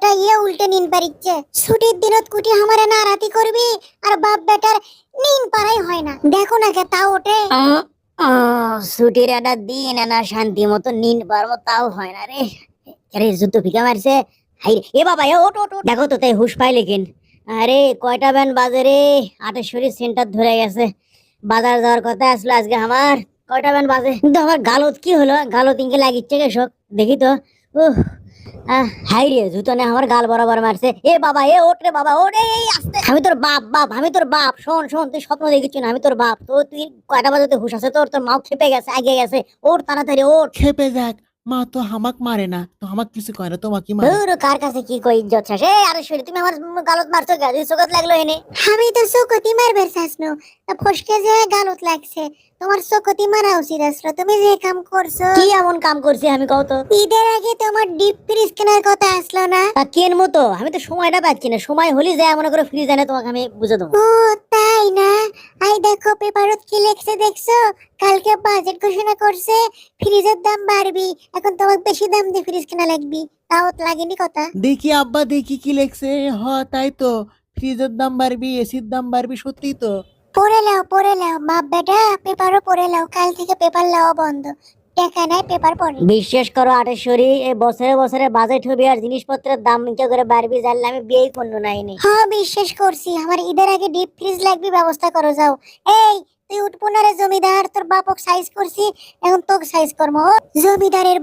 বেটা ইয়ে উল্টে নিন পারিচ্ছে। ছুটির দিনত কুটি আমারে না রাতি করবি আর বাপ বেটার নিন পারাই হয় না। দেখো না কে তা ওঠে। ছুটির একটা দিন না শান্তি মতো নিন পারব, তাও হয় না রে। আরে, জুতো ফিকা মারছে। হাই, এ বাবা, এ ওট ওট। দেখো তো তাই হুশ পাই লেকিন। আরে, কয়টা ব্যান বাজারে আটেশ্বরী সেন্টার ধরে গেছে। বাজার যাওয়ার কথা আসলো আজকে আমার। কয়টা ব্যান বাজে? কিন্তু আমার গালত কি হলো? গালত ইনকে লাগিচ্ছে কে শোক দেখি তো। উহ রে, জুতো নে, আমার গাল বরাবর মারছে। এ বাবা, এ ওট বাবা ওট আমি তোর বাপ বাপ, আমি তোর বাপ। শোন শোন, তুই স্বপ্ন না, আমি তোর বাপ। তো তুই কয়টা বাজাতে হুশ আছে? তোর তোর মাও খেপে গেছে আগে গেছে। ওর তাড়াতাড়ি, ওঠ। খেপে যাক। মা তো হামাক মারে না তো হামাক কিছু করে না তোমাকে মারে। ধুর, কার কাছে কি কই ইজ্জত শেষ এই আরে শরীর তুমি আমার গালত মারছো কে তুই চোখত লাগল এনে। আমি তো চোখতি মারবার চাসনো ফসকে যে গালত লাগছে তোমার চোখতি মারা উচিত আসলো তুমি যে কাম করছ। কি এমন কাম করছি আমি কও তো? ঈদের আগে তোমার ডিপ ফ্রিজ কেনার কথা আসলো না? তা কেন মতো আমি তো সময়টা পাচ্ছি না। সময় হলি যায় মনে করে ফ্রিজ এনে তোমাকে আমি বুঝে দেবো। ও না আই দেখো পেপারত কি লেখছে দেখছ? কালকে বাজেট ঘোষণা করছে ফ্রিজের দাম বাড়বি। এখন তোমাকে বেশি দাম দিয়ে ফ্রিজ কেনা লাগবি। তাও লাগেনি কথা। দেখি আব্বা দেখি কি লেখছে। হ তাই তো। ফ্রিজের দাম বাড়বি এসির দাম বাড়বি সত্যি তো। পড়ে লাও পড়ে লাও বাপ বেটা পেপারও পড়ে লাও কাল থেকে পেপার লাও বন্ধ। টাকা নাই পেপার পড়ে। বিশ্বাস করো আটেশ্বরী এই বছরে বছরে বাজেট হবে আর জিনিসপত্রের দাম নিচে করে বাড়বি জানলে আমি বিয়েই করল নাইনি হ্যাঁ বিশ্বাস করছি। আমার ঈদের আগে ডিপ ফ্রিজ লাগবে ব্যবস্থা করো যাও। এই তুই উঠবো না রে জমিদার তোর বাপক সাইজ করছি এখন তোকে সাইজ করব। জমিদারের